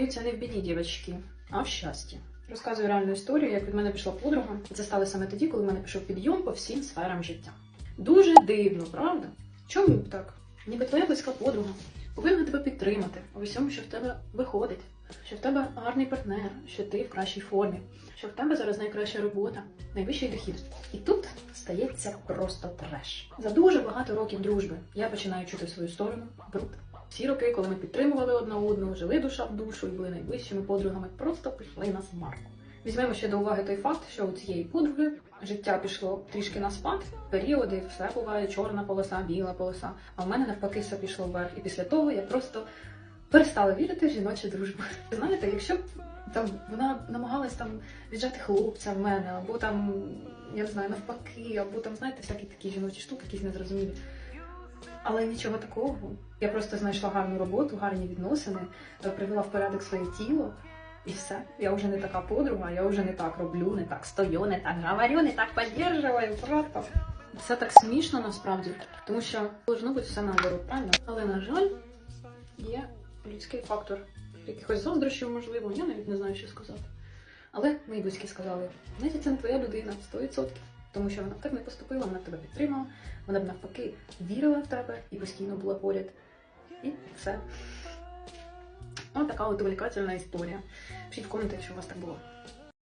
признаються не в біді, дівчатки, а в щасті. Розказую реальну історію, як від мене пішла подруга. Це стало саме тоді, коли в мене пішов підйом по всім сферам життя. Дуже дивно, правда? Чому так? Ніби твоя близька подруга повинна тебе підтримати у всьому, що в тебе виходить, що в тебе гарний партнер, що ти в кращій формі, що в тебе зараз найкраща робота, найвищий дохід. І тут стається просто треш. За дуже багато років дружби я починаю чути свою сторону бруд. Всі роки, коли ми підтримували одна одну, жили душа в душу і були найближчими подругами, просто пішли на смарку. Візьмемо ще до уваги той факт, що у цієї подруги життя пішло трішки на спад, періоди, все буває, чорна полоса, біла полоса. А в мене навпаки все пішло вверх. І після того я просто перестала вірити в жіночу дружбу. Знаєте, якщо б там вона намагалась там віджати хлопця в мене, або там, я не знаю, навпаки, або там, знаєте, всякі такі жіночі штуки, якісь незрозумілі. Але нічого такого. Я просто знайшла гарну роботу, гарні відносини, е, привела в порядок своє тіло. І все. Я вже не така подруга, я вже не так роблю, не так стою, не так говорю, не так підтримую, просто. Це так смішно насправді, тому що должно бути все наоборот, правильно? Але, на жаль, є людський фактор якихось заздрощів, можливо, я навіть не знаю, що сказати. Але мої близькі сказали, знаєте, це не твоя людина, 100%. Тому що вона б так не поступила, вона б тебе підтримала, вона б навпаки вірила в тебе і постійно була поряд. І все. Ось така от увлекательна історія. Пишіть в коментарі, що у вас так було.